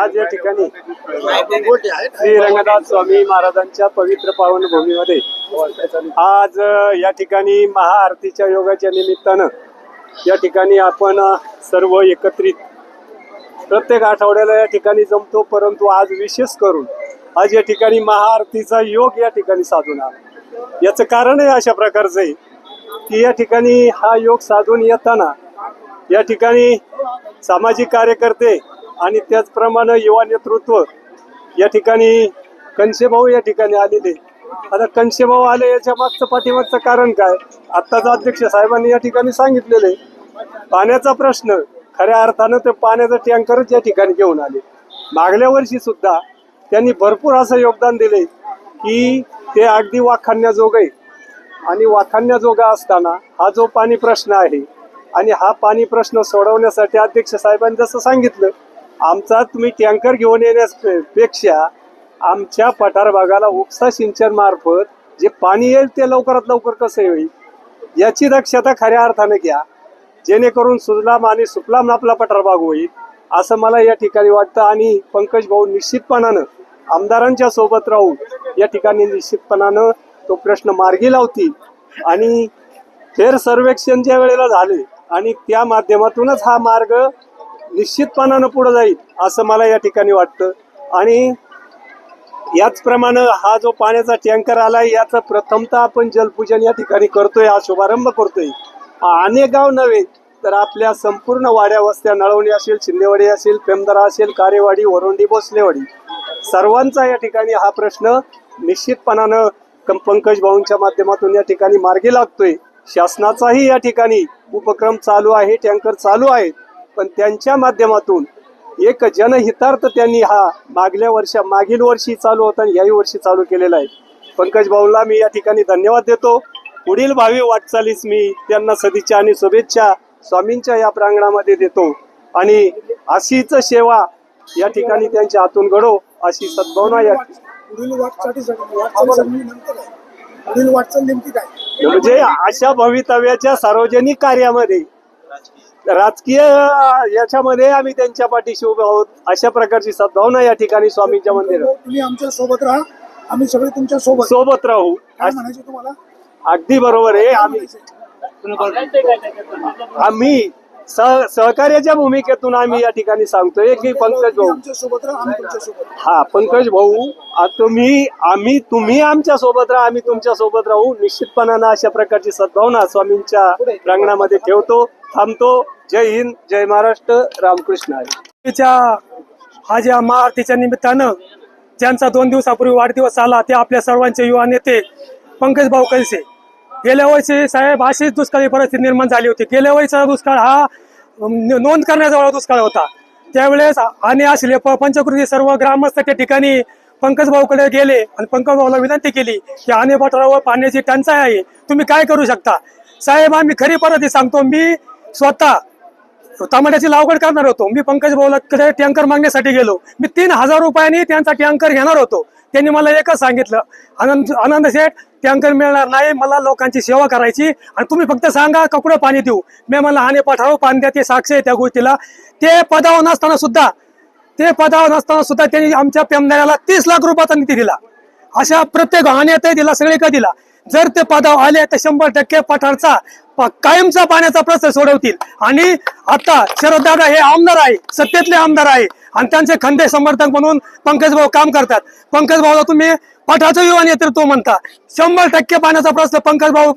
आज या ठिकाणी श्री रंगनाथ स्वामी महाराजांच्या पवित्र पावन भूमीमध्ये आज या ठिकाणी महाआरतीच्या योगाच्या निमित्तानं या ठिकाणी आपण सर्व एकत्रित प्रत्येक आठवड्याला या ठिकाणी जमतो परंतु आज विशेष करून आज या ठिकाणी महाआरतीचा योग या ठिकाणी साधून आला. याचं कारण आहे अशा प्रकारचं आहे की या ठिकाणी हा योग साधून येताना या ठिकाणी सामाजिक कार्यकर्ते आणि त्याचप्रमाणे युवा नेतृत्व या ठिकाणी कंशेभाऊ या ठिकाणी आलेले. आता कंशेभाऊ आले याच्या मागचं पाठीमागचं कारण काय? आत्ताच अध्यक्ष साहेबांनी या ठिकाणी सांगितलेलं. आहे पाण्याचा प्रश्न खऱ्या अर्थानं ते पाण्याचं टँकरच या ठिकाणी घेऊन आले. मागल्या वर्षी सुद्धा त्यांनी भरपूर असं योगदान दिले की ते अगदी वाखाणण्याजोग आहे आणि वाखाणण्याजोगा असताना हा जो पाणी प्रश्न आहे आणि हा पाणी प्रश्न सोडवण्यासाठी अध्यक्ष साहेबांनी जसं सांगितलं आमचा तुम्ही टँकर घेऊन येण्यापेक्षा आमच्या पठार भागाला उपसा सिंचन मार्फत जे पाणी येईल ते लवकरात लवकर कसं होईल याची दक्षता खऱ्या अर्थाने घ्या. जेणेकरून सुजलाम आणि सुफलाम आपला पठार भाग होईल असं मला या ठिकाणी वाटतं. आणि पंकज भाऊ निश्चितपणानं आमदारांच्या सोबत राहून या ठिकाणी निश्चितपणानं तो प्रश्न मार्गी लावतील. आणि फेर सर्वेक्षण ज्या वेळेला झाले आणि त्या माध्यमातूनच हा मार्ग निश्चितपणानं पुढं जाईल असं मला या ठिकाणी वाटतं. आणि याचप्रमाणे हा जो पाण्याचा टँकर आलाय याचं प्रथमतः आपण जलपूजन या ठिकाणी करतोय हा शुभारंभ करतोय. हा अनेक गाव नव्हे तर आपल्या संपूर्ण वाड्या वस्त्या नळवणी असेल शिंदेवाडी असेल पेमदरा असेल कारेवाडी वरोंडी भोसलेवाडी. सर्वांचा या ठिकाणी हा प्रश्न निश्चितपणानं पंकज भाऊंच्या माध्यमातून या ठिकाणी मार्गी लागतोय. शासनाचाही या ठिकाणी उपक्रम चालू आहे टँकर चालू आहेत. पण त्यांच्या माध्यमातून एक जनहितार्थ त्यांनी हा मागल्या वर्षा मागील वर्षी चालू होता आणि याही वर्षी चालू केलेला आहे. पंकज भाऊला मी या ठिकाणी धन्यवाद देतो. पुढील भावी वाटचालीस मी त्यांना सदिच्छा आणि शुभेच्छा स्वामींच्या या प्रांगणामध्ये देतो. आणि अशीच सेवा या ठिकाणी त्यांच्या हातून घडो अशी सद्भावना या म्हणजे अशा भवितव्याच्या सार्वजनिक कार्यामध्ये राजकीय याच्यामध्ये आम्ही त्यांच्या पाठीशी उभे आहोत. अशा प्रकारची सद्भावना या ठिकाणी स्वामींच्या मंदिरात. तुम्ही आमच्यासोबत राहा. आम्ही सगळे तुमच्यासोबत. सोबत राहू. काय म्हणायचे तुम्हाला? अगदी बरोबर आहे. आम्ही आम्ही सह सहकार्याच्या भूमिकेतून आम्ही या ठिकाणी सांगतोय की पंकज भाऊ हा पंकज भाऊ तुम्ही आम्ही तुम्ही आमच्यासोबत राहा आम्ही तुमच्यासोबत राहू. निश्चितपणानं अशा प्रकारची सद्भावना स्वामींच्या प्रांगणामध्ये ठेवतो थांबतो. जय हिंद जय महाराष्ट्र रामकृष्ण. हा ज्या महाआरतीच्या निमित्तानं ज्यांचा दोन दिवसापूर्वी वाढदिवस आला ते आपल्या सर्वांचे युवा नेते पंकज भाऊ कलसे गेल्या वर्षी साहेब अशीच दुष्काळी परिस्थिती निर्माण झाली होती. गेल्या वर्षीचा दुष्काळ हा नोंद करण्याजवळ दुष्काळ होता. त्यावेळेस आणि असले प- पंचकृती सर्व ग्रामस्थ त्या ठिकाणी पंकज भाऊकडे गेले आणि पंकज भाऊला विनंती केली की आणे पठारावर पाण्याची टंचाई आहे. तुम्ही काय करू शकता? साहेब आम्ही खरी परत सांगतो. मी स्वतः टमाट्याची लागवड करणार होतो. मी पंकज भाऊलाकडे टँकर मागण्यासाठी गेलो. मी तीन हजार रुपयांनी त्यांचा टँकर घेणार होतो. त्यांनी मला एकच सांगितलं आनंद आनंद शेठ टँकर मिळणार नाही मला लोकांची सेवा करायची आणि तुम्ही फक्त सांगा का कुठं पाणी देऊ. मी मला हाने पाठावं पाणी द्या ते साक्ष आहे त्या गोष्टीला. ते पदावर नसताना सुद्धा ते पदावर नसताना सुद्धा त्यांनी आमच्या पेमदाराला तीस लाख रुपयाचा निधी दिला. अशा प्रत्येक वाहण्यातही दिला सगळीकडे दिला. जर ते पदावर आले तर शंभर टक्के पठारचा कायमचा पाण्याचा प्रश्न सोडवतील. आणि आता शरददादा हे आमदार आहे सत्तेतले आमदार आहे. आणि त्यांचे खंदे समर्थक म्हणून पंकज भाऊ काम करतात. पंकज भाऊला तुम्ही पठाचं युवा नेतृत्व म्हणता. शंभर टक्के पाण्याचा प्रश्न पंकज भाऊ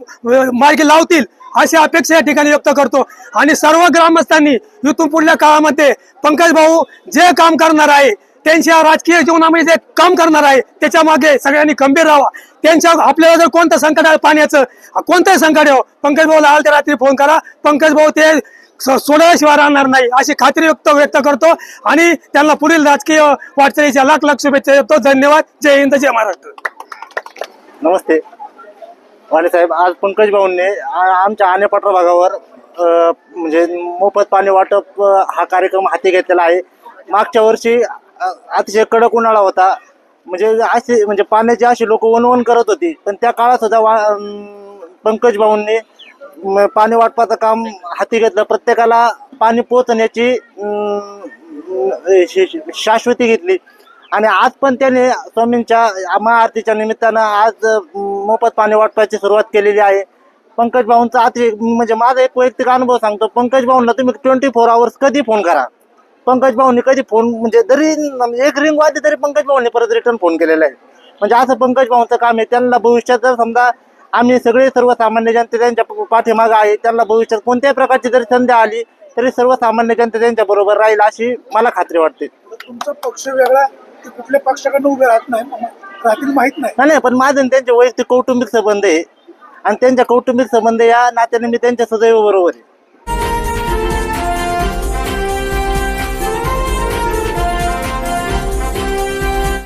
मार्गी लावतील अशी अपेक्षा या ठिकाणी व्यक्त करतो. आणि सर्व ग्रामस्थांनी इथून पुढल्या काळामध्ये पंकज भाऊ जे काम करणार आहे त्यांच्या राजकीय जीवनामध्ये जे काम करणार आहे त्याच्यामागे सगळ्यांनी खंबीर राहा त्यांच्या आपल्याला जर कोणतं संकट आहे पाण्याचं कोणतंही संकट आहे हो, पंकज भाऊला आल रात्री फोन करा. पंकज भाऊ ते स- सोडल्याशिवाय राहणार नाही अशी खात्री व्यक्त व्यक्त करतो. आणि त्यांना पुढील राजकीय वाटचालीच्या लाख लाख शुभेच्छा देतो. धन्यवाद. जय हिंद जय महाराष्ट्र. नमस्ते. वाले साहेब आज पंकज भाऊंनी आमच्या आनेपट्रा भागावर म्हणजे मोफत पाणी वाटप हा कार्यक्रम हाती घेतलेला आहे. मागच्या वर्षी अतिशय कडक उन्हाळा होता. म्हणजे असे म्हणजे पाण्याची अशी लोक वनवन करत होती. पण त्या काळात सुद्धा वा पंकज भाऊंनी पाणी वाटपाचं काम हाती घेतलं. प्रत्येकाला पाणी पोचण्याची शाश्वती घेतली. आणि आज पण त्याने स्वामींच्या महाआरतीच्या निमित्तानं आज मोफत पाणी वाटपाची सुरुवात केलेली आहे. पंकज भाऊंचा अति म्हणजे माझा एक वैयक्तिक अनुभव सांगतो. पंकज भाऊंना तुम्ही ट्वेंटी फोर आवर्स कधी फोन करा? पंकज भाऊंनी कधी फोन म्हणजे जरी म्हणजे एक रिंग वाजली तरी पंकज भाऊंनी परत रिटर्न फोन केलेला आहे. म्हणजे असं पंकज भाऊंचं काम आहे. त्यांना भविष्यात जर समजा आम्ही सगळे सर्वसामान्य जनते त्यांच्या पाठीमागं आहे त्यांना भविष्यात कोणत्याही प्रकारची जरी संधी आली तरी सर्वसामान्य जनता त्यांच्या बरोबर राहील अशी मला खात्री वाटते. तुमचा पक्ष वेगळा ते कुठल्या पक्षाकडनं उभे राहत नाही. राहतील माहीत नाही. नाही नाही, पण माझं आणि त्यांचे वैयक्तिक कौटुंबिक संबंध आहे. आणि त्यांच्या कौटुंबिक संबंध या नात्याने मी त्यांच्या सदैव बरोबर आहे.